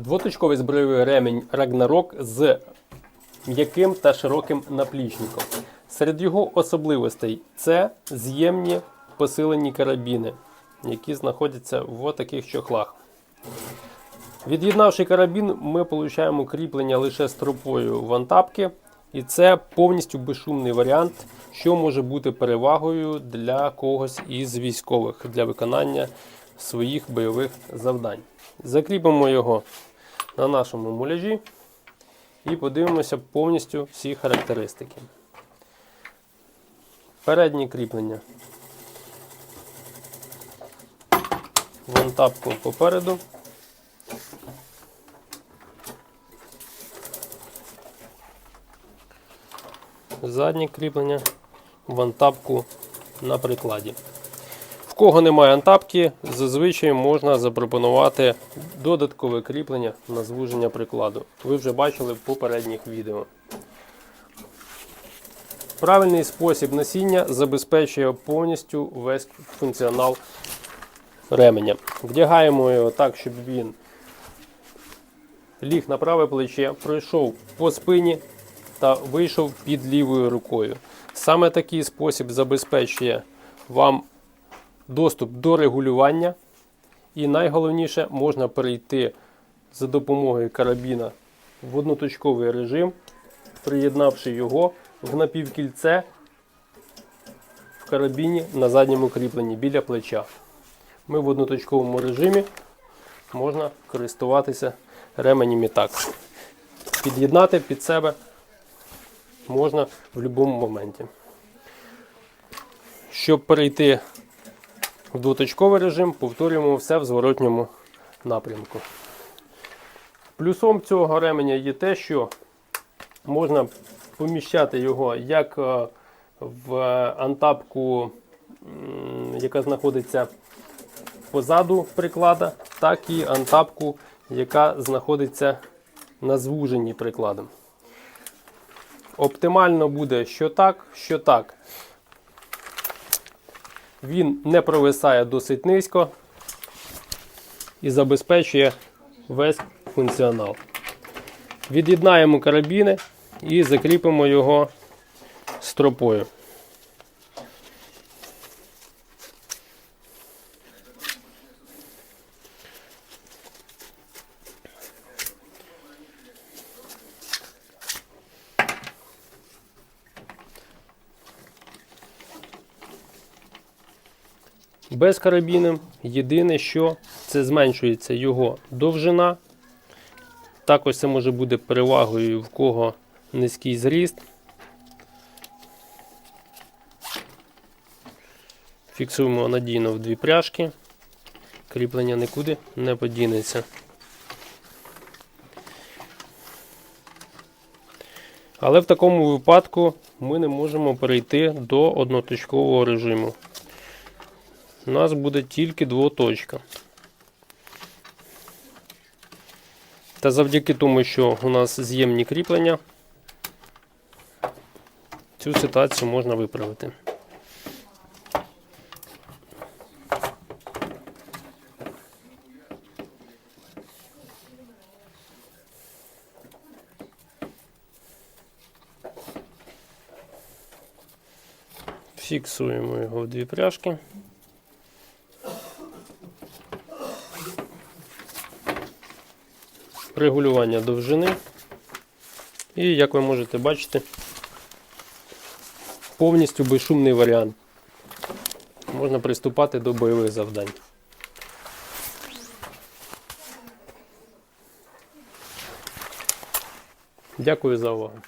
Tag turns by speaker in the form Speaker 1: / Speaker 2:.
Speaker 1: Двоточковий збройовий ремінь Ragnarok з м'яким та широким наплічником. Серед його особливостей це з'ємні посилені карабіни, які знаходяться в таких чохлах. Від'єднавши карабін, ми отримуємо кріплення лише стропою вантапки, і це повністю безшумний варіант, що може бути перевагою для когось із військових для виконання своїх бойових завдань. Закріпимо його на нашому муляжі і подивимося повністю всі характеристики. Переднє кріплення. Вантапку попереду. Заднє кріплення, вантапку на прикладі. Кого немає антапки, зазвичай можна запропонувати додаткове кріплення на звуження прикладу. Ви вже бачили в попередніх відео. Правильний спосіб носіння забезпечує повністю весь функціонал ременя. Вдягаємо його так, щоб він ліг на праве плече, пройшов по спині та вийшов під лівою рукою. Саме такий спосіб забезпечує вам доступ до регулювання. І найголовніше, можна перейти за допомогою карабіна в одноточковий режим, приєднавши його в напівкільце в карабіні на задньому кріпленні біля плеча. Ми в одноточковому режимі можна користуватися ременем і так. Під'єднати під себе можна в будь-якому моменті. Щоб перейти двоточковий режим, повторюємо все в зворотньому напрямку. Плюсом цього ременя є те, що можна поміщати його як е, в антапку, яка знаходиться позаду приклада, так і антапку, яка знаходиться на звуженні прикладом. Оптимально буде що так, що так. Він не провисає досить низько і забезпечує весь функціонал. Від'єднаємо карабіни і закріпимо його стропою. Без карабіну єдине, що це зменшується його довжина. Також це може бути перевагою в кого низький зріст. Фіксуємо надійно в дві пряжки. Кріплення нікуди не подінеться. Але в такому випадку ми не можемо перейти до одноточкового режиму. У нас буде тільки двоточка. Та завдяки тому, що у нас з'ємні кріплення, цю ситуацію можна виправити. Фіксуємо його в дві пряжки. Регулювання довжини. І, як ви можете бачити, повністю безшумний варіант. Можна приступати до бойових завдань. Дякую за увагу.